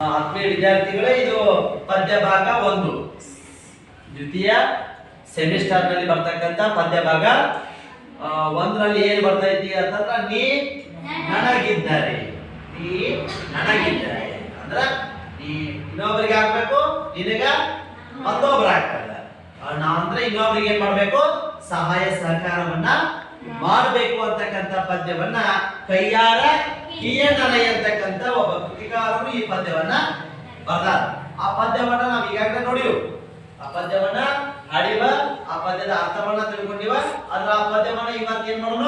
ಆತ್ಮೀಯ ವಿದ್ಯಾರ್ಥಿಗಳೇ ಇದು ಪದ್ಯ ಭಾಗ ಒಂದು. ದ್ವಿತೀಯ ಸೆಮಿಸ್ಟರ್ನಲ್ಲಿ ಬರ್ತಕ್ಕಂತ ಪದ್ಯ ಭಾಗ ಒಂದ್ರಲ್ಲಿ ಏನ್ ಬರ್ತೈತಿ ಅಂತಂದ್ರ ನೀ ನನಗಿದ್ದಾರೆ. ನೀ ನನಗಿದ್ದಾರೆ. ಅಂದ್ರ ನೀ ಇನ್ನೊಬ್ರಿಗೆ ಹಾಕ್ಬೇಕು, ನಿನಗ ಮತ್ತೊಬ್ರು ಹಾಕ್ತಾರೆ. ಅಂದ್ರೆ ಇನ್ನೊಬ್ರಿಗೆ ಏನ್ ಮಾಡ್ಬೇಕು? ಸಹಾಯ ಸಹಕಾರವನ್ನ ಮಾಡಬೇಕು ಅಂತಕ್ಕಂಥ ಪದ್ಯವನ್ನ ಕೈಯಾರ ಕಿಯನರೈ ಅಂತಕ್ಕಂಥ ಒಬ್ಬ ಕೃತಿಕಾರರು ಈ ಪದ್ಯವನ್ನ ಬರ್ದಾರ. ಆ ಪದ್ಯವನ್ನ ನಾವು ಈಗಾಗಲೇ ನೋಡಿವು. ಆ ಪದ್ಯವನ್ನ ಹಾಡಿವ ಆ ಪದ್ಯದ ಅರ್ಥವನ್ನ ತಿಳ್ಕೊಂಡಿವ. ಅದ್ರ ಆ ಪದ್ಯವನ್ನ ಇವತ್ತು ಏನ್ ಮಾಡೋಣ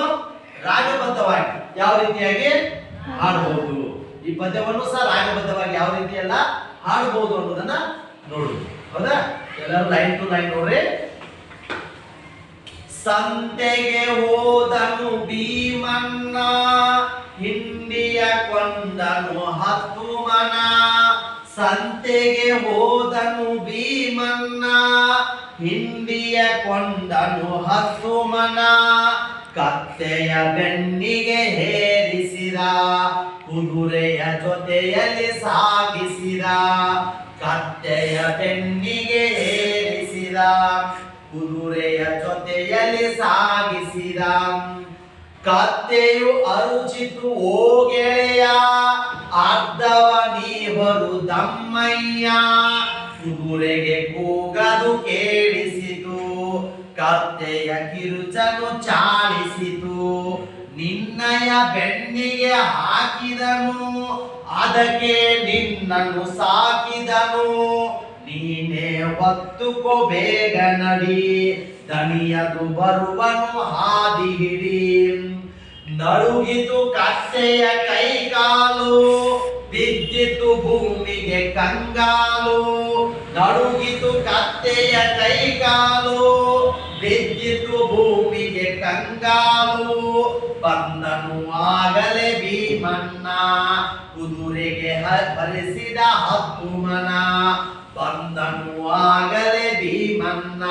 ರಾಗಬದ್ಧವಾಗಿ ಯಾವ ರೀತಿಯಾಗಿ ಹಾಡಬಹುದು ಈ ಪದ್ಯವನ್ನು ಸಹ ರಾಜಬದ್ಧವಾಗಿ ಯಾವ ರೀತಿ ಎಲ್ಲ ಹಾಡಬಹುದು ಅನ್ನೋದನ್ನ ನೋಡುದು ಹೌದಾ? ಎಲ್ಲರೂ ಲೈನ್ ಟು ಲೈನ್ ನೋಡ್ರಿ. ಸಂತೆಗೆ ಹೋದನು ಭೀಮನ್ನ ಹಿಂಡಿಯ ಕೊಂದನು ಹತ್ತು ಮನ ಸಂತೆಗೆ ಹೋದನು ಭೀಮನ್ನ. ಹಿಂಡಿಯ ಕೊಂದನು ಹತ್ತು ಮನ ಕತ್ತೆಯ ಬೆನ್ನಿಗೆ ಹೇರಿಸಿದ, ಕುದುರೆಯ ಜೊತೆಯಲ್ಲಿ ಸಾಗಿಸಿದ, ಕತ್ತೆಯ ಬೆನ್ನಿಗೆ ಹೇರಿಸಿದ, ಕುದುರೆಯ ಜೊತೆಯಲ್ಲಿ ಸಾಗಿಸಿದ. ಕತ್ತೆಯು ಅರುಚಿತು, ಓ ಗೆಳೆಯ ಅರ್ಧವ ನೀವರು ದಮ್ಮಯ್ಯ ಕುದುರೆಗೆ ಕೂಗದು ಕೇಳಿಸಿತು, ಕತ್ತೆಯ ಕಿರುಚನು ಚಾಲಿಸಿತು ನಿನ್ನಯ ಬೆನ್ನಿಗೆ ಹಾಕಿದನು, ಅದಕ್ಕೆ ನಿನ್ನನ್ನು ಸಾಕಿದನು. ನೀನೇ ಒತ್ತುಕೋ ಬೇಗ ನಡಿ. ದಣಿಯದು ಬರುವನು ಹಾದಿ ಹಿಡಿ. ನಡುಗಿತು ಕತ್ತೆಯ ಕೈಕಾಲು, ಬಿದ್ದಿತು ಭೂಮಿಗೆ ಕಂಗಾಲು. ನಡುಗಿತು ಕತ್ತೆಯ ಕೈಕಾಲು, ಬಿದ್ದಿತು ಭೂಮಿಗೆ ಕಂಗಾಲು. ಬಂದನು ಆಗಲೇ ಭೀಮಣ್ಣ ಭರಿಸಿದ ಹತ್ತು ಮನ ಬಂದನು ಆಗಲೇ ಭೀಮನ್ನ,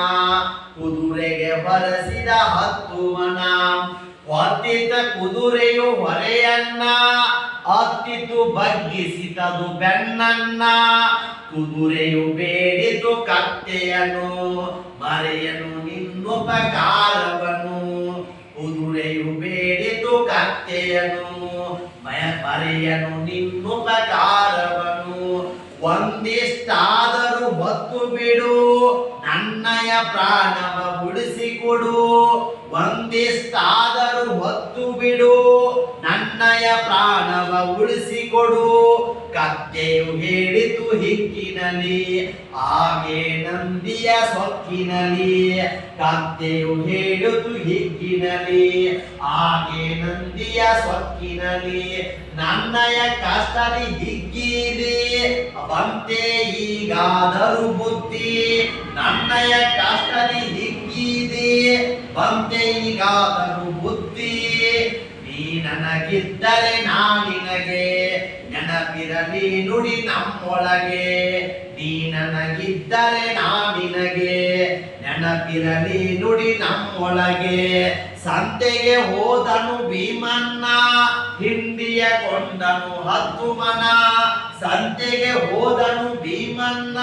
ಕುದುರೆಗೆ ಬರೆಸಿದ ಹತ್ತು ಮನ ಕುದುರೆಯು ಹೊರೆಯನ್ನ ಹತ್ತಿತು ಬಗ್ಗಿಸಿತದು ಬೆನ್ನನ್ನ ಕುದುರೆಯು ಬೇಡಿತು ಕತ್ತೆಯನು ಮರೆಯನು ನಿನ್ನುಪಕಾರವನು ನಿಮ್ಮ ನಿನ್ನುಪಕಾರವನು ಒಂದಿಷ್ಟಾದರೂ ಹೊತ್ತು ಬಿಡು ನನ್ನಯ ಪ್ರಾಣವ ಉಳಿಸಿಕೊಡು. ಒಂದಿಷ್ಟಾದರೂ ಹೊತ್ತು ಬಿಡು ನನ್ನಯ ಪ್ರಾಣವ ಉಳಿಸಿಕೊಡು. ಹಿಕ್ಕಿನಲಿ ಹಾಗೆ ನಂದಿಯ ಸೊಕ್ಕಿನಲಿ, ಕತ್ತೆಯು ಹೇಳುದು ಹಿಕ್ಕಿನಲಿ ಹಾಗೆ ನಂದಿಯ ಸೊಕ್ಕಿನಲಿ, ನನ್ನಯ ಕಷ್ಟದಿ ಹಿಗ್ಗಿರಿ, ಬಂತೆ ಈಗಾದರೂ ಬುದ್ಧಿ, ನನ್ನಯ ಕಷ್ಟದಿ ಹಿಗ್ಗಿದೆ ಬಂತೆ ಈಗಾದರೂ ಬುದ್ಧಿ, ನೀ ನನಗಿದ್ದರೆ ನಾ ನಿನಗೆ ನುಡಿ ನಮ್ಮೊಳಗೆ. ನೀ ನನಗಿದ್ದರೆ ನಾ ನಿನಗೆ. ನೆನಪಿರಲಿ ನುಡಿ ನಮ್ಮೊಳಗೆ. ಸಂತೆಗೆ ಹೋದನು ಭೀಮನ್ನ, ಹಿಂಡಿಯ ಕೊಂಡನು ಹತ್ತು ಮನ ಸಂತೆಗೆ ಹೋದನು ಭೀಮನ್ನ,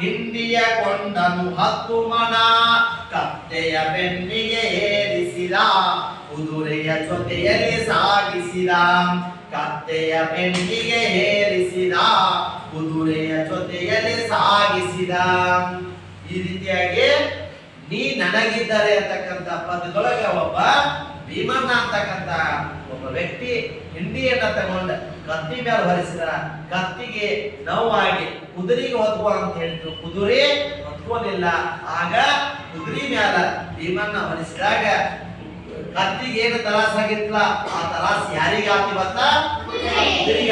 ಹಿಂಡಿಯ ಕೊಂಡನು ಹತ್ತು ಮನ ಕತ್ತೆಯ ಬೆನ್ನಿಗೆ ಏರಿಸಿದ, ಕುದುರೆಯ ಜೊತೆಯಲ್ಲಿ ಸಾಗಿಸಿದ. ಕತ್ತೆಯ ಬೆಂಕಿಗೆ ಏರಿಸಿದ, ಕುದುರೆಯ ಜೊತೆಯಲ್ಲಿ ಸಾಗಿಸಿದ. ಈ ರೀತಿಯಾಗಿ ನೀ ನನಗಿದ್ದಾರೆ ಅಂತಕ್ಕಂಥ ಪದದೊಳಗೆ ಒಬ್ಬ ಭೀಮಣ್ಣ ಅಂತಕ್ಕಂಥ ಒಬ್ಬ ವ್ಯಕ್ತಿ ಹಿಂಡಿಯನ್ನ ತಗೊಂಡ ಕತ್ತಿ ಮೇಲೆ ಹೊರಿಸಿದ. ಕತ್ತಿಗೆ ನೋವಾಗಿ ಕುದುರೆಗೆ ಹೊತ್ಕೋ ಅಂತ ಹೇಳಿದ್ರು. ಕುದುರೆ ಹೊತ್ಕೊಂಡಿಲ್ಲ ಆಗ ಕುದುರೆ ಮ್ಯಾಲ ಭೀಮಣ್ಣ ಹೊರಿಸಿದಾಗ ಕತ್ತಿಗೆ ಏನು ತಲಾಸಾಗಿತ್ತಲ್ಲ ಆ ತಲಾಸ್ ಯಾರಿಗೆ ಆತಿವತ್ತ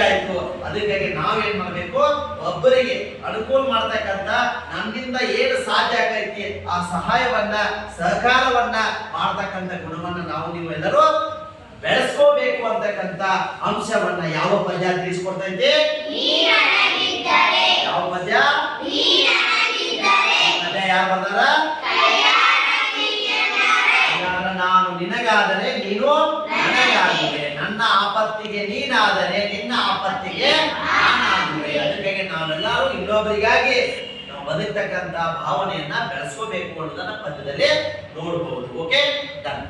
ಆಯ್ತು ಅದಕ್ಕಾಗಿ ನಾವೇನ್ ಮಾಡ್ಬೇಕು? ಒಬ್ಬರಿಗೆ ಅನುಕೂಲ ಮಾಡ್ತಕ್ಕಂತ ನಮ್ಗಿಂತ ಏನು ಸಾಧ್ಯ ಆಗೈತಿ ಆ ಸಹಾಯವನ್ನ ಸಹಕಾರವನ್ನ ಮಾಡ್ತಕ್ಕಂತ ಗುಣವನ್ನ ನಾವು ನೀವು ಎಲ್ಲರೂ ಬೆಳೆಸ್ಕೋಬೇಕು ಅಂತಕ್ಕಂತ ಅಂಶವನ್ನ ಯಾವ ಪದ್ಯ ತಿಳಿಸ್ಕೊಡ್ತೈತಿ? ಯಾವ ಪದ್ಯ? ಪದ್ಯ ಯಾರು ಬರ್ದಾರ? ಯಾರ ನಾನು ನಿನಗಾದರೆ ನೀನು ನನಗಾಗುವೆ ನನ್ನ ಆಪತ್ತಿಗೆ ನೀನಾದರೆ ನಿನ್ನ ಆಪತ್ತಿಗೆ ನಾನಾಗುವೆ. ಅದಕ್ಕೆ ಇನ್ನೊಬ್ಬರಿಗಾಗಿ ನಾವು ಬದುಕ್ತಕ್ಕಂತ ಭಾವನೆಯನ್ನ ಬೆಳೆಸ್ಕೋಬೇಕು ಅನ್ನೋದನ್ನ ಪದ್ಯದಲ್ಲಿ ನೋಡಬಹುದು ಓಕೆ ಡನ್